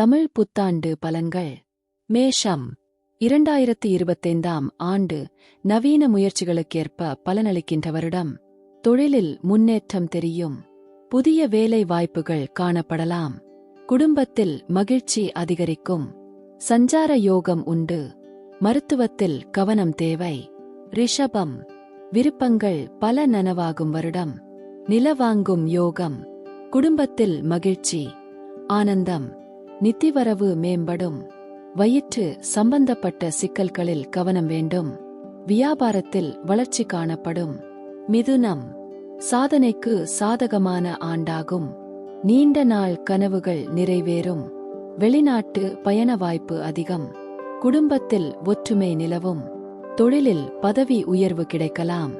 தமிழ் புத்தாண்டு பலன்கள். மேஷம் இரண்டாயிரத்து இருபத்தைந்தாம் ஆண்டு நவீன முயற்சிகளுக்கேற்ப பலனளிக்கின்ற வருடம். தொழிலில் முன்னேற்றம் தெரியும். புதிய வேலை வாய்ப்புகள் காணப்படலாம். குடும்பத்தில் மகிழ்ச்சி அதிகரிக்கும். சஞ்சார யோகம் உண்டு. மருத்துவத்தில் கவனம் தேவை. ரிஷபம் விருப்பங்கள் பல நனவாகும் வருடம். நிலவாங்கும் யோகம். குடும்பத்தில் மகிழ்ச்சி ஆனந்தம். நித்திவரவு மேம்படும். வயிற்று சம்பந்தப்பட்ட சிக்கல்களில் கவனம் வேண்டும். வியாபாரத்தில் வளர்ச்சி காணப்படும். மிதுனம் சாதனைக்கு சாதகமான ஆண்டாகும். நீண்ட நாள் கனவுகள் நிறைவேறும். வெளிநாட்டு பயண வாய்ப்பு அதிகம். குடும்பத்தில் ஒற்றுமை நிலவும். தொழிலில் பதவி உயர்வு கிடைக்கலாம்.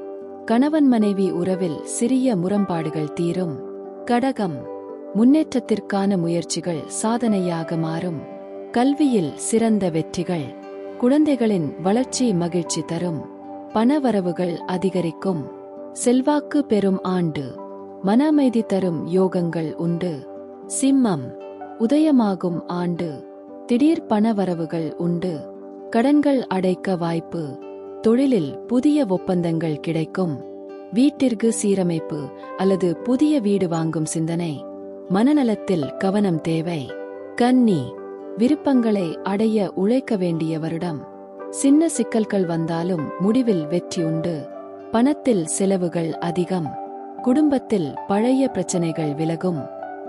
கணவன் மனைவி உறவில் சிறிய முரண்பாடுகள் தீரும். கடகம் முன்னேற்றத்திற்கான முயற்சிகள் சாதனையாக மாறும். கல்வியில் சிறந்த வெற்றிகள் குழந்தைகளின் வளர்ச்சி மகிழ்ச்சி தரும். பணவரவுகள் அதிகரிக்கும். செல்வாக்கு பெறும் ஆண்டு மன அமைதி தரும் யோகங்கள் உண்டு. சிம்மம் உதயமாகும் ஆண்டு திடீர் பணவரவுகள் உண்டு. கடன்கள் அடைக்க வாய்ப்பு தொழிலில் புதிய ஒப்பந்தங்கள் கிடைக்கும். வீட்டிற்கு சீரமைப்பு அல்லது புதிய வீடு வாங்கும் சிந்தனை மனநலத்தில் கவனம் தேவை. கன்னி விருப்பங்களை அடைய உழைக்க வேண்டிய வருடம். சின்ன சிக்கல்கள் வந்தாலும் முடிவில் வெற்றி உண்டு. பணத்தில் செலவுகள் அதிகம். குடும்பத்தில் பழைய பிரச்சனைகள் விலகும்.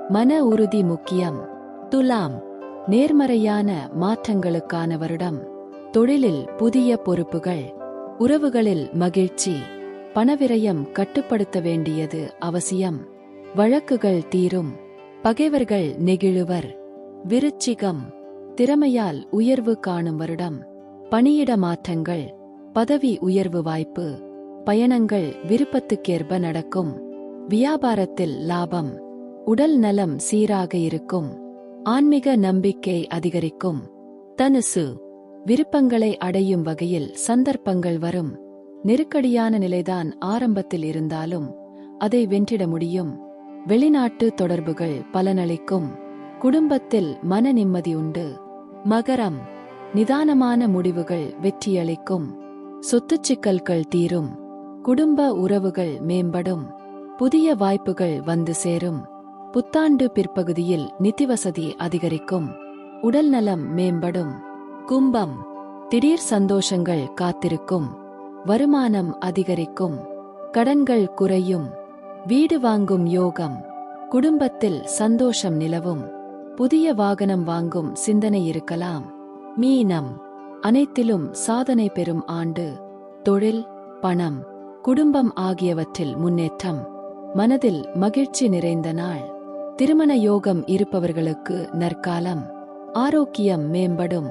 மன உறுதி முக்கியம். துலாம் நேர்மறையான மாற்றங்களுக்கான வருடம். தொழிலில் புதிய பொறுப்புகள். உறவுகளில் மகிழ்ச்சி. பணவிரயம் கட்டுப்படுத்த வேண்டியது அவசியம். வழக்குகள் தீரும். பகைவர்கள் நெகிழுவர். விருச்சிகம் திறமையால் உயர்வு காணும் வருடம். பணியிட மாற்றங்கள் பதவி உயர்வு வாய்ப்பு. பயணங்கள் விருப்பத்துக்கேற்ப நடக்கும். வியாபாரத்தில் லாபம். உடல் நலம் சீராக இருக்கும். ஆன்மீக நம்பிக்கை அதிகரிக்கும். தனுசு விருப்பங்களை அடையும் வகையில் சந்தர்ப்பங்கள் வரும். நெருக்கடியான நிலைதான் ஆரம்பத்தில் இருந்தாலும் அதை வென்றிட முடியும். வெளிநாட்டு தொடர்புகள் பலனளிக்கும். குடும்பத்தில் மன நிம்மதி உண்டு. மகரம் நிதானமான முடிவுகள் வெற்றியளிக்கும். சொத்து சிக்கல்கள் தீரும். குடும்ப உறவுகள் மேம்படும். புதிய வாய்ப்புகள் வந்து சேரும். புத்தாண்டு பிற்பகுதியில் நிதிவசதி அதிகரிக்கும். உடல்நலம் மேம்படும். கும்பம் திடீர் சந்தோஷங்கள் காத்திருக்கும். வருமானம் அதிகரிக்கும். கடன்கள் குறையும். வீடு வாங்கும் யோகம். குடும்பத்தில் சந்தோஷம் நிலவும். புதிய வாகனம் வாங்கும் சிந்தனை இருக்கலாம். மீனம். அனைத்திலும் சாதனை பெறும் ஆண்டு. தொழில் பணம். குடும்பம் ஆகியவற்றில் முன்னேற்றம். மனதில் மகிழ்ச்சி நிறைந்த நாள். திருமண யோகம் இருப்பவர்களுக்கு நற்காலம். ஆரோக்கியம் மேம்படும்.